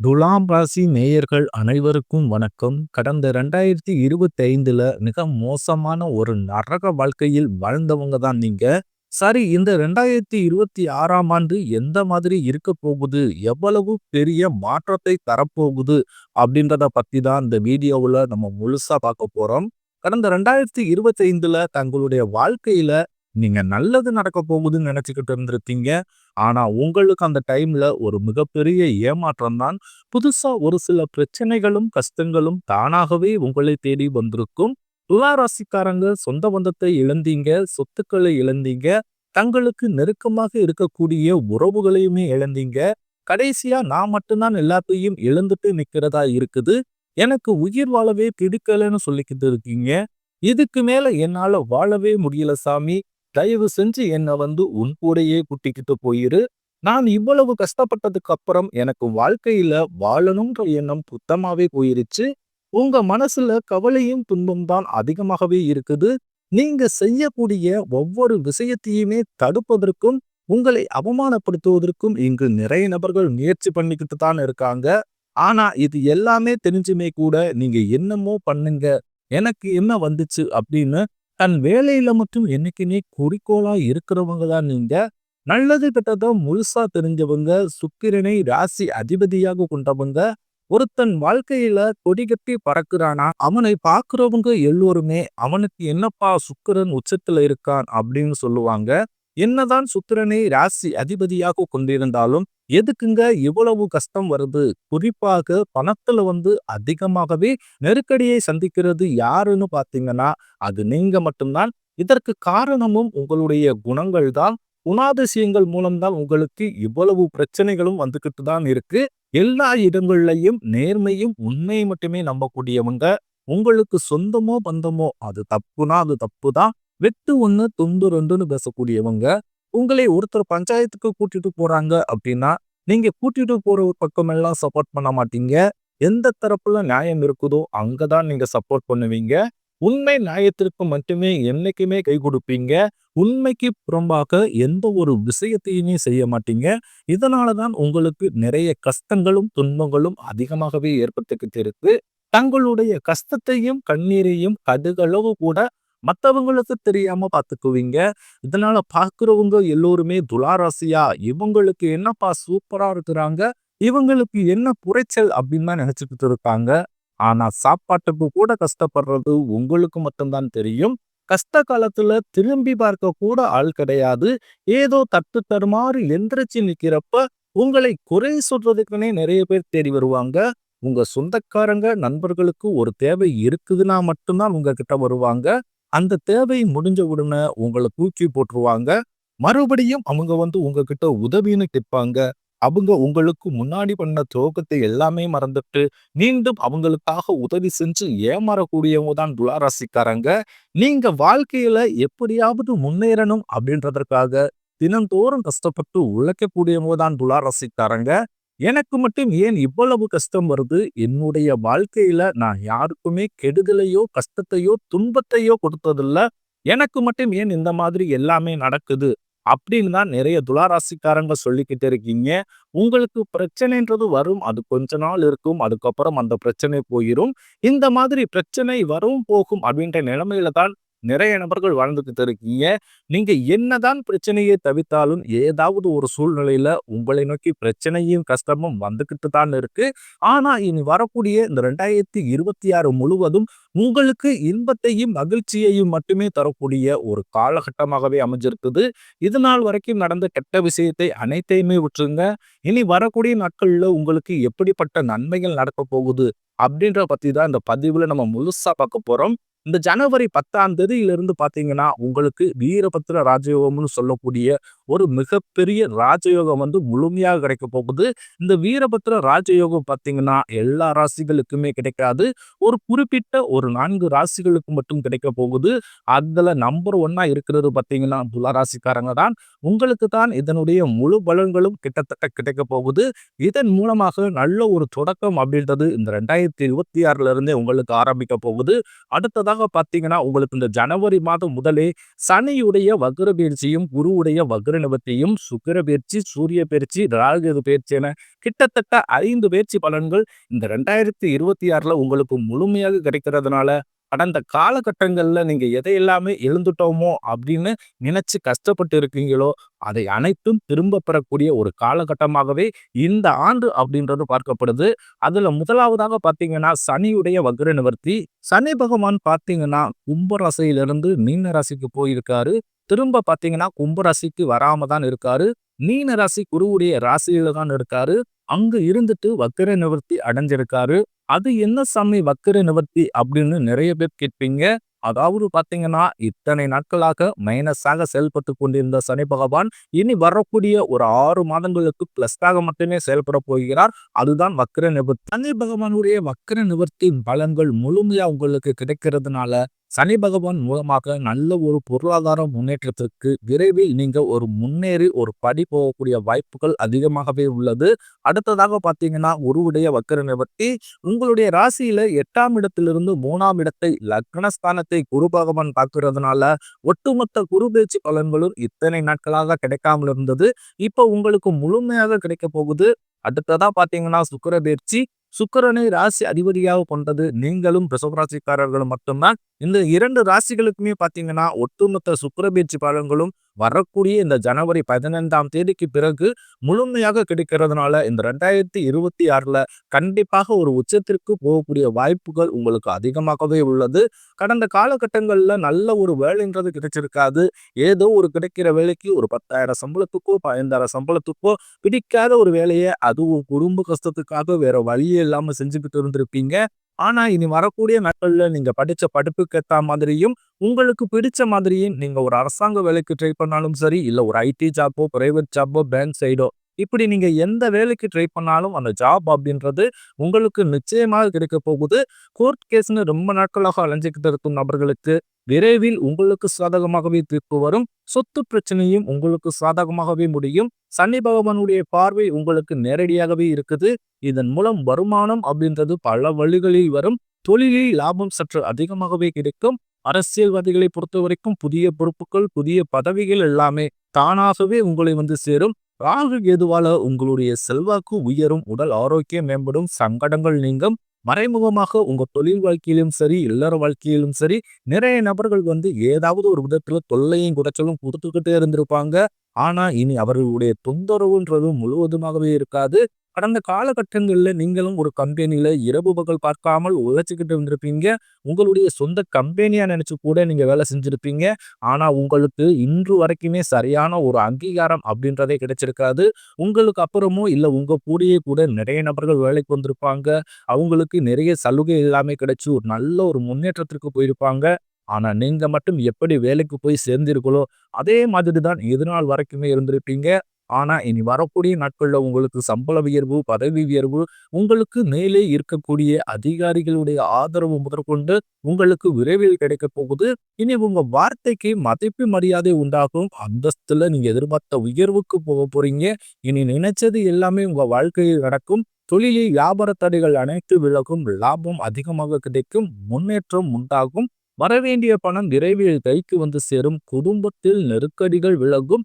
துலாம் ராசி நேயர்கள் அனைவருக்கும் வணக்கம். கடந்த 2025ல மிக மோசமான ஒரு நரக வாழ்க்கையில் வாழ்ந்தவங்க தான் நீங்க. சரி இந்த 2026ஆம் ஆண்டு எந்த மாதிரி இருக்க போகுது? எவ்வளவு பெரிய மாற்றத்தை தரப்போகுது? அப்படின்றத பத்தி தான் இந்த வீடியோவில் நம்ம முழுசா பார்க்க போறோம். கடந்த 2025ல தங்களுடைய வாழ்க்கையில நீங்க நல்லது நடக்கப் போகுதுன்னு நினைச்சுக்கிட்டு இருந்திருக்கீங்க ஆனா உங்களுக்கு அந்த டைம்ல ஒரு மிகப்பெரிய ஏமாற்றம் தான். புதுசா ஒரு சில பிரச்சனைகளும், கஷ்டங்களும் தானாகவே உங்களை தேடி வந்திருக்கும். துளாராசிக்காரங்க சொந்த பந்தத்தை இழந்தீங்க, சொத்துக்களை இழந்தீங்க, தங்களுக்கு நெருக்கமாக இருக்கக்கூடிய உறவுகளையுமே இழந்தீங்க. கடைசியா நான் மட்டும்தான் எல்லாத்தையும் இழந்துட்டு நிக்கிறதா இருக்குது. எனக்கு உயிர் வாழவே பிடிக்கலன்னு சொல்லிக்கிட்டு இருக்கீங்க. இதுக்கு மேல என்னால வாழவே முடியல சாமி. தயவு செஞ்சு என்ன வந்து உன் கூடயே கூட்டிக்கிட்டு போயிரு. நான் இவ்வளவு கஷ்டப்பட்டதுக்கு அப்புறம் எனக்கு வாழ்க்கையில வாழணும்ன்ற எண்ணம் சுத்தமாவே போயிருச்சு. உங்க மனசுல கவலையும், துன்பம் தான் அதிகமாகவே இருக்குது. நீங்க செய்யக்கூடிய ஒவ்வொரு விஷயத்தையுமே தடுப்பதற்கும், உங்களை அவமானப்படுத்துவதற்கும் இங்கு நிறைய நபர்கள் முயற்சி பண்ணிக்கிட்டு தான் இருக்காங்க. ஆனா இது எல்லாமே தெரிஞ்சுமே கூட நீங்க என்னமோ பண்ணுங்க. எனக்கு என்ன வந்துச்சு அப்படின்னு தன் வேலையில மட்டும் என்னைக்குமே குறிக்கோளா இருக்கிறவங்க தான் நீங்க. நல்லது கெட்டத முழுசா தெரிஞ்சவங்க, சுக்கிரனை ராசி அதிபதியாக கொண்டவங்க. ஒருத்தன் வாழ்க்கையில கொடிகட்டி பறக்குறானா, அவனை பார்க்கிறவங்க எல்லோருமே அவனுக்கு என்னப்பா சுக்கிரன் உச்சத்துல இருக்கான் அப்படின்னு சொல்லுவாங்க. என்னதான் சுக்கிரனை ராசி அதிபதியாக கொண்டிருந்தாலும், எதுக்குங்க இவ்வளவு கஷ்டம் வருது? குறிப்பாக பணத்துல வந்து அதிகமாகவே நெருக்கடியை சந்திக்கிறது யாருன்னு பார்த்தீங்கன்னா, அது நீங்க மட்டும்தான் இதற்கு காரணமும் உங்களுடைய குணங்கள் தான். குணாதிசயங்கள் மூலம்தான் உங்களுக்கு இவ்வளவு பிரச்சனைகளும் வந்துகிட்டு தான் இருக்கு. எல்லா இடங்கள்லையும் நேர்மையும், உண்மையை மட்டுமே நம்பக்கூடியவங்க. உங்களுக்கு சொந்தமோ, பந்தமோ அது தப்புனா அது தப்பு தான். வெட்டு 1 துண்டு ரெண்டுன்னு பேசக்கூடியவங்க. உங்களை ஒருத்தர் பஞ்சாயத்துக்கு கூட்டிட்டு போறாங்க அப்படின்னா, நீங்க கூட்டிட்டு போற பக்கமெல்லாம் சப்போர்ட் பண்ண மாட்டீங்க. எந்த தரப்புல நியாயம் இருக்குதோ அங்கதான் நீங்க சப்போர்ட் பண்ணுவீங்க. உண்மை நியாயத்திற்கு மட்டுமே என்னைக்குமே கை கொடுப்பீங்க. உண்மைக்கு புறம்பாக எந்த ஒரு விஷயத்தையுமே செய்ய மாட்டீங்க. இதனால தான் உங்களுக்கு நிறைய கஷ்டங்களும், துன்பங்களும் அதிகமாகவே ஏற்பட்டுக்கிட்டு இருக்கு. தங்களுடைய கஷ்டத்தையும், கண்ணீரையும் கடுகளவு கூட மற்றவங்களுக்கு தெரியாம பார்த்துக்குவீங்க. இதனால பார்க்குறவங்க எல்லோருமே துளாராசியா இவங்களுக்கு என்னப்பா சூப்பரா இருக்கிறாங்க. இவங்களுக்கு என்ன குறைச்சல் அப்படின்னு தான் நினைச்சுக்கிட்டு இருக்காங்க. ஆனா சாப்பாட்டுக்கு கூட கஷ்டப்படுறது உங்களுக்கு மட்டும்தான் தெரியும். கஷ்ட காலத்துல திரும்பி பார்க்க கூட ஆள் கிடையாது. ஏதோ தட்டு தருமாறு எந்திரிச்சு நிற்கிறப்ப உங்களை குறை சொல்றதுக்குன்னே நிறைய பேர் தேடி வருவாங்க. உங்க சொந்தக்காரங்க, நண்பர்களுக்கு ஒரு தேவை இருக்குதுன்னா மட்டும் தான் உங்ககிட்ட வருவாங்க. அந்த தேவை முடிஞ்ச உடனே உங்களை தூக்கி போட்டுருவாங்க. மறுபடியும் அவங்க வந்து உங்ககிட்ட உதவின்னு கேட்பாங்க. அவங்க உங்களுக்கு முன்னாடி பண்ண துரோகத்தை எல்லாமே மறந்துட்டு, மீண்டும் அவங்களுக்காக உதவி செஞ்சு ஏமாறக்கூடியவங்க தான் துலா ராசிக்காரங்க. நீங்க வாழ்க்கையில எப்படியாவது முன்னேறணும் அப்படின்றதற்காக தினந்தோறும் கஷ்டப்பட்டு உழைக்கக்கூடியவங்க தான் துலா ராசிக்காரங்க. எனக்கு மட்டும் ஏன் இவ்வளவு கஷ்டம் வருது? என்னுடைய வாழ்க்கையில நான் யாருக்குமே கெடுதலையோ, கஷ்டத்தையோ, துன்பத்தையோ கொடுத்ததில்ல. எனக்கு மட்டும் ஏன் இந்த மாதிரி எல்லாமே நடக்குது? அப்படின்னு தான் நிறைய துளாராசிக்காரங்க சொல்லிக்கிட்டு இருக்கீங்க. உங்களுக்கு பிரச்சனைன்றது வரும். அது கொஞ்ச நாள் இருக்கும். அதுக்கப்புறம் அந்த பிரச்சனை போயிரும். இந்த மாதிரி பிரச்சனை வரும், போகும் அப்படின்ற நிலைமையில தான் நிறைய நபர்கள் வாழ்ந்துக்கிட்டு இருக்கீங்க. நீங்க என்னதான் பிரச்சனையை தவிர்த்தாலும் ஏதாவது ஒரு சூழ்நிலையில உங்களை நோக்கி பிரச்சனையும், கஷ்டமும் வந்துக்கிட்டு தான் இருக்கு. ஆனா இனி வரக்கூடிய இந்த 2026 முழுவதும் உங்களுக்கு இன்பத்தையும், மகிழ்ச்சியையும் மட்டுமே தரக்கூடிய ஒரு காலகட்டமாகவே அமைஞ்சிருக்குது. இதுநாள் வரைக்கும் நடந்த கெட்ட விஷயத்தை அனைத்தையுமே விட்டுருங்க. இனி வரக்கூடிய நாட்கள்ல உங்களுக்கு எப்படிப்பட்ட நன்மைகள் நடக்கப் போகுது? அப்படின்றத பத்தி தான் இந்த பதிவுல நம்ம முழுசா பார்க்க போறோம். இந்த ஜனவரி 10ஆம் தேதியிலிருந்து பார்த்தீங்கன்னா, உங்களுக்கு வீரபத்திர ராஜயோகம்னு சொல்லக்கூடிய ஒரு மிகப்பெரிய ராஜயோகம் வந்து முழுமையாக கிடைக்க போகுது. இந்த வீரபத்திர ராஜயோகம் பார்த்தீங்கன்னா, எல்லா ராசிகளுக்குமே கிடைக்காது. ஒரு குறிப்பிட்ட ஒரு நான்கு ராசிகளுக்கு மட்டும் கிடைக்கப் போகுது. அதில் நம்பர் ஒன்னாக இருக்கிறது பார்த்தீங்கன்னா, துலா ராசிக்காரங்க தான். உங்களுக்கு தான் இதனுடைய முழு பலன்களும் கிட்டத்தட்ட கிடைக்க போகுது. இதன் மூலமாக நல்ல ஒரு தொடக்கம் அப்படின்றது இந்த 2026ல இருந்தே உங்களுக்கு ஆரம்பிக்க போகுது. அடுத்ததாக அடுத்ததாக பார்த்தீங்கன்னா, உங்களுக்கு இந்த ஜனவரி மாதம் முதலே சனியுடைய வக்ர பயிற்சியும், குருவுடைய வக்ர நிவர்த்தியும், பயிற்சி, சூரிய பயிற்சி, ராகு பயிற்சி என கிட்டத்தட்ட ஐந்து பயிற்சி பலன்கள் இந்த 2026ல உங்களுக்கு முழுமையாக கிடைக்கிறதுனால, கடந்த காலகட்டங்களில் நீங்கள் எதை எதையெல்லாமே எழுந்துட்டோமோ அப்படின்னு நினைச்சு கஷ்டப்பட்டு இருக்கீங்களோ, அதை அனைத்தும் திரும்ப பெறக்கூடிய ஒரு காலகட்டமாகவே இந்த ஆண்டு அப்படின்றது பார்க்கப்படுது. அதில் முதலாவதாக பார்த்தீங்கன்னா, சனியுடைய வக்ர நிவர்த்தி. சனி பகவான் பார்த்தீங்கன்னா, கும்பராசியிலிருந்து மீன ராசிக்கு போயிருக்காரு. திரும்ப பார்த்தீங்கன்னா, கும்ப ராசிக்கு வராம தான் இருக்காரு. மீன ராசி குருவுடைய ராசியில தான் இருக்காரு. அங்கு இருந்துட்டு வக்கர நிவர்த்தி அடைஞ்சிருக்காரு. அது என்ன சாமி வக்கர நிவர்த்தி அப்படின்னு நிறைய பேர் கேட்பீங்க. அதாவது பார்த்தீங்கன்னா, இத்தனை நாட்களாக மைனஸாக செயல்பட்டு கொண்டிருந்த சனி பகவான், இனி வரக்கூடிய ஒரு ஆறு மாதங்களுக்கு பிளஸ்டாக மட்டுமே செயல்படப் போகிறார். அதுதான் வக்ர நிவர்த்தி. சனி பகவானுடைய வக்கர நிவர்த்தி பலன்கள் முழுமையா உங்களுக்கு கிடைக்கிறதுனால, சனி பகவான் மூலமாக நல்ல ஒரு பொருளாதார முன்னேற்றத்திற்கு விரைவில் நீங்க ஒரு முன்னேறி ஒரு படி போகக்கூடிய வாய்ப்புகள் அதிகமாகவே உள்ளது. அடுத்ததாக பார்த்தீங்கன்னா, உருவுடைய வக்ர நிவர்த்தி. உங்களுடைய ராசியில எட்டாம் இடத்திலிருந்து மூணாம் இடத்தை லக்னஸ்தானத்தை குரு பகவான் பார்க்கிறதுனால, ஒட்டுமொத்த குரு பேச்சு பலன்களும் இத்தனை நாட்களாக கிடைக்காமல் இருந்தது. இப்போ உங்களுக்கு முழுமையாக கிடைக்கப் போகுது. அடுத்ததா பார்த்தீங்கன்னா, சுக்கிர பயிற்சி. சுக்கிரனை ராசி அதிபதியாக கொண்டது நீங்களும் பிரசவராசிக்காரர்களும் மட்டும்தான். இந்த இரண்டு ராசிகளுக்குமே பார்த்தீங்கன்னா, ஒட்டுமொத்த சுக்கிர பயிற்சி பலன்களும் வரக்கூடிய இந்த ஜனவரி 15ஆம் தேதிக்கு பிறகு முழுமையாக கிடைக்கிறதுனால, இந்த 2026ல கண்டிப்பாக ஒரு உச்சத்திற்கு போகக்கூடிய வாய்ப்புகள் உங்களுக்கு அதிகமாகவே உள்ளது. கடந்த காலகட்டங்களில் நல்ல ஒரு வேலைன்றது கிடைச்சிருக்காது. ஏதோ ஒரு கிடைக்கிற வேலைக்கு ஒரு 10,000 சம்பளத்துக்கோ, 15,000 சம்பளத்துக்கோ பிடிக்காத ஒரு வேலையை அதுவும் குடும்ப கஷ்டத்துக்காக வேற வழியே இல்லாமல் செஞ்சுக்கிட்டு இருந்திருப்பீங்க. ஆனா, இனி வரக்கூடிய நாட்கள்ல நீங்க படிச்ச படிப்புக்கு ஏற்ற மாதிரியும், உங்களுக்கு பிடிச்ச மாதிரியும் நீங்க ஒரு அரசாங்க வேலைக்கு ட்ரை பண்ணாலும் சரி, இல்ல ஒரு ஐடி ஜாப்போ, பிரைவேட் ஜாப்போ, பேங்க் சைடோ இப்படி நீங்க எந்த வேலைக்கு ட்ரை பண்ணாலும் அந்த ஜாப் அப்படின்றது உங்களுக்கு நிச்சயமாக கிடைக்கப் போகுது. கோர்ட் கேஸ்னு ரொம்ப நாட்களாக அலைஞ்சிக்கிட்டு இருக்கும் நபர்களுக்கு விரைவில் உங்களுக்கு சாதகமாகவே தீர்ப்பு வரும். சொத்து பிரச்சனையும் உங்களுக்கு சாதகமாகவே முடியும். சனி பகவானுடைய பார்வை உங்களுக்கு நேரடியாகவே இருக்குது. இதன் மூலம் வருமானம் அப்படின்றது பல வழிகளில் வரும். தொழிலில் லாபம் சற்று அதிகமாகவே கிடைக்கும். அரசியல்வாதிகளை பொறுத்தவரைக்கும் புதிய பொறுப்புகள், புதிய பதவிகள் எல்லாமே தானாகவே உங்களை வந்து சேரும். ராகு கேதுவால உங்களுடைய செல்வாக்கு உயரும். உடல் ஆரோக்கியம் மேம்படும். சங்கடங்கள் நீங்கும். மறைமுகமாக உங்க தொழில் வாழ்க்கையிலும் சரி, இல்லற வாழ்க்கையிலும் சரி, நிறைய நபர்கள் வந்து ஏதாவது ஒரு விதத்துல தொல்லையும், குடைச்சலும் கொடுத்துக்கிட்டே இருந்திருப்பாங்க. ஆனா, இனி அவர்களுடைய தொந்தரவுன்றது முழுவதுமாகவே இருக்காது. கடந்த காலகட்டங்களில் நீங்களும் ஒரு கம்பெனியில் இரவு பகல் பார்க்காமல் உழைச்சிக்கிட்டு இருந்திருப்பீங்க. உங்களுடைய சொந்த கம்பெனியாக நினச்சி கூட நீங்கள் வேலை செஞ்சுருப்பீங்க ஆனால் உங்களுக்கு இன்று வரைக்குமே சரியான ஒரு அங்கீகாரம் அப்படின்றதே கிடைச்சிருக்காது. உங்களுக்கு அப்புறமும் இல்லை உங்கள் கூடயே கூட நிறைய நபர்கள் வேலைக்கு வந்திருப்பாங்க. அவங்களுக்கு நிறைய சலுகை எல்லாமே கிடைச்சி ஒரு நல்ல ஒரு முன்னேற்றத்திற்கு போயிருப்பாங்க. ஆனால் நீங்கள் மட்டும் எப்படி வேலைக்கு போய் சேர்ந்திருக்கலோ அதே மாதிரி தான் இதுநாள் வரைக்குமே இருந்திருப்பீங்க. ஆனா, இனி வரக்கூடிய நாட்கள்ல உங்களுக்கு சம்பள உயர்வு, பதவி உயர்வு, உங்களுக்கு மேலே இருக்கக்கூடிய அதிகாரிகளுடைய ஆதரவு முதற்கொண்டு உங்களுக்கு விரைவில் கிடைக்கப் போகுது. இனி உங்க வார்த்தைக்கு மதிப்பு, மரியாதை உண்டாகும். அந்தஸ்துல நீங்க எதிர்பார்த்த உயர்வுக்கு போக போறீங்க. இனி நினைச்சது எல்லாமே உங்க வாழ்க்கையில் நடக்கும். தொழிலில் வியாபார தடைகள் அனைத்து விலகும். லாபம் அதிகமாக கிடைக்கும். முன்னேற்றம் உண்டாகும். வரவேண்டிய பணம் விரைவில் கைக்கு வந்து சேரும். குடும்பத்தில் நெருக்கடிகள் விலகும்.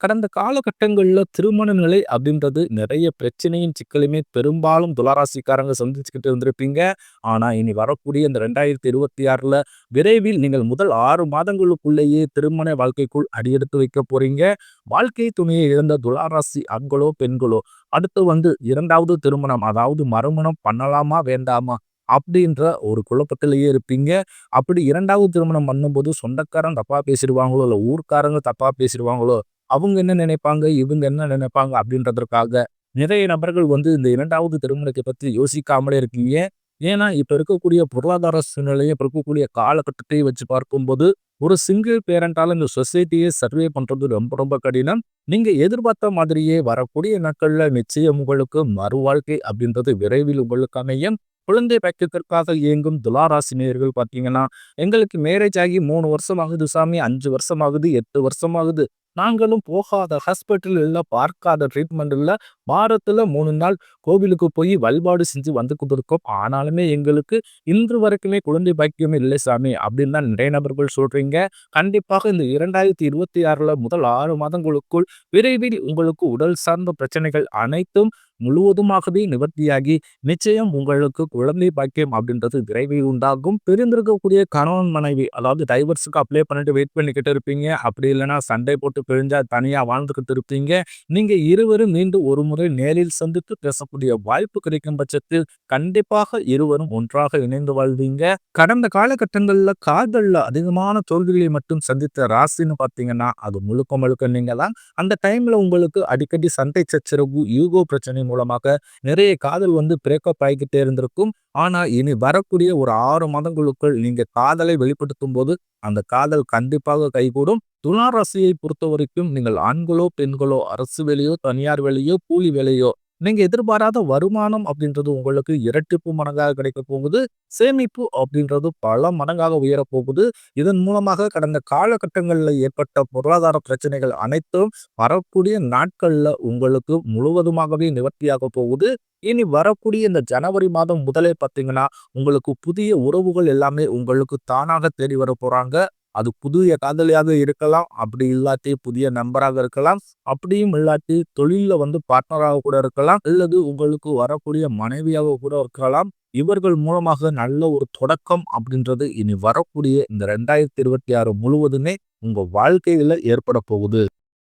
கடந்த காலகட்டங்களில் திருமண நிலை அப்படின்றது நிறைய பிரச்சனையும், சிக்கலுமே பெரும்பாலும் துளாராசிக்காரங்க சந்திச்சுக்கிட்டு இருந்திருப்பீங்க. ஆனால் இனி வரக்கூடிய இந்த 2026ல விரைவில் நீங்கள் முதல் ஆறு மாதங்களுக்குள்ளேயே திருமண வாழ்க்கைக்குள் அடியெடுத்து வைக்க போறீங்க. வாழ்க்கை துணையை இழந்த துளாராசி ஆண்களோ, பெண்களோ அடுத்து வந்து இரண்டாவது திருமணம் அதாவது மறுமணம் பண்ணலாமா? வேண்டாமா? அப்படின்ற ஒரு குழப்பத்திலேயே இருப்பீங்க. அப்படி இரண்டாவது திருமணம் பண்ணும்போது சொந்தக்காரன் தப்பாக பேசிடுவாங்களோ இல்லை ஊர்க்காரங்க தப்பாக பேசிடுவாங்களோ அவங்க என்ன நினைப்பாங்க? இவங்க என்ன நினைப்பாங்க? அப்படின்றதற்காக நிறைய நபர்கள் வந்து இந்த இரண்டாவது திருமணத்தை பற்றி யோசிக்காமலே இருக்கீங்க. ஏன்னா இப்போ இருக்கக்கூடிய பொருளாதார சூழ்நிலையை இப்போ இருக்கக்கூடிய காலகட்டத்தை வச்சு பார்க்கும்போது ஒரு சிங்கிள் பேரண்டால் இந்த சொசைட்டியை சர்வே பண்ணுறது ரொம்ப ரொம்ப கடினம் நீங்கள் எதிர்பார்த்த மாதிரியே வரக்கூடிய நாட்களில் நிச்சயம் உங்களுக்கு மறுவாழ்க்கை அப்படின்றது விரைவில் உங்களுக்கு அமையும் குழந்தை பாக்கியத்திற்காக இயங்கும் துளாராசினியர்கள் பார்த்தீங்கன்னா எங்களுக்கு மேரேஜ் ஆகி மூணு வருஷம் ஆகுது சாமி அஞ்சு வருஷம் ஆகுது எட்டு வருஷம் ஆகுது நாங்களும் போகாத ஹாஸ்பிட்டல் இல்லை பார்க்காத ட்ரீட்மெண்ட் இல்லை வாரத்துல மூணு நாள் கோவிலுக்கு போய் வழிபாடு செஞ்சு வந்து கொண்டிருக்கோம். ஆனாலுமே எங்களுக்கு இன்று வரைக்குமே குழந்தை பாக்கியமே இல்லை சாமி அப்படின்னு தான் நிறைய நபர்கள் சொல்றீங்க. கண்டிப்பாக இந்த இரண்டாயிரத்தி இருபத்தி ஆறுல முதல் ஆறு மாதங்களுக்குள் விரைவில் உங்களுக்கு உடல் சார்ந்த பிரச்சனைகள் அனைத்தும் முழுவதுமாகவே நிவர்த்தியாகி நிச்சயம் உங்களுக்கு குழந்தை பாக்கியம் அப்படின்றது விரைவில் உண்டாகும். பிரிந்திருக்கக்கூடிய கணவன் மனைவி அதாவது டைவர்ஸுக்கு அப்ளை பண்ணிட்டு வெயிட் பண்ணிக்கிட்டு இருப்பீங்க. அப்படி இல்லைன்னா சண்டை போட்டு பிரிஞ்சா தனியாக வாழ்ந்துக்கிட்டு இருப்பீங்க. நீங்கள் இருவரும் மீண்டும் ஒரு முறை நேரில் சந்தித்து பேசக்கூடிய வாய்ப்பு கிடைக்கும் பட்சத்தில் கண்டிப்பாக இருவரும் ஒன்றாக இணைந்து வாழ்வீங்க. கடந்த காலகட்டங்கள்ல காதல்ல அதிகமான தோல்விகளை மட்டும் சந்தித்த ராசின்னு பார்த்தீங்கன்னா அது முழுக்க முழுக்க நீங்க தான் அந்த டைம்ல உங்களுக்கு அடிக்கடி சண்டை சச்சரவு யூகோ பிரச்சனை மூலமாக நிறைய காதல் வந்து பிரேக்கப் ஆகிக்கிட்டே இருந்திருக்கும். ஆனா இனி வரக்கூடிய ஒரு ஆறு மாதங்களுக்குள் நீங்க காதலை வெளிப்படுத்தும் போது அந்த காதல் கண்டிப்பாக கைகூடும். துலா ராசியை பொறுத்த வரைக்கும் நீங்கள் ஆண்களோ பெண்களோ அரசு வேலையோ தனியார் வேலையோ கூலி வேலையோ நீங்க எதிர்பாராத வருமானம் அப்படின்றது உங்களுக்கு இரட்டிப்பு மடங்காக கிடைக்க போகுது. சேமிப்பு அப்படின்றது பல மடங்காக உயரப் போகுது. இதன் மூலமாக கடந்த காலகட்டங்களில் ஏற்பட்ட பொருளாதார பிரச்சனைகள் அனைத்தும் வரக்கூடிய நாட்கள்ல உங்களுக்கு முழுவதுமாகவே நிவர்த்தியாக போகுது. இனி வரக்கூடிய இந்த ஜனவரி மாதம் முதலே பார்த்தீங்கன்னா உங்களுக்கு புதிய உறவுகள் எல்லாமே உங்களுக்கு தானாக தேடி வர போறாங்க. அது புதிய காதலியாக இருக்கலாம் அப்படி இல்லாட்டி புதிய நண்பராக இருக்கலாம் அப்படியும் இல்லாட்டி தொழில வந்து பார்ட்னராக கூட இருக்கலாம் அல்லது உங்களுக்கு வரக்கூடிய மனைவியாக கூட இருக்கலாம். இவர்கள் மூலமாக நல்ல ஒரு தொடக்கம் அப்படின்றது இனி வரக்கூடிய இந்த ரெண்டாயிரத்தி இருபத்தி ஆறு முழுவதுமே உங்க வாழ்க்கையில ஏற்பட போகுது.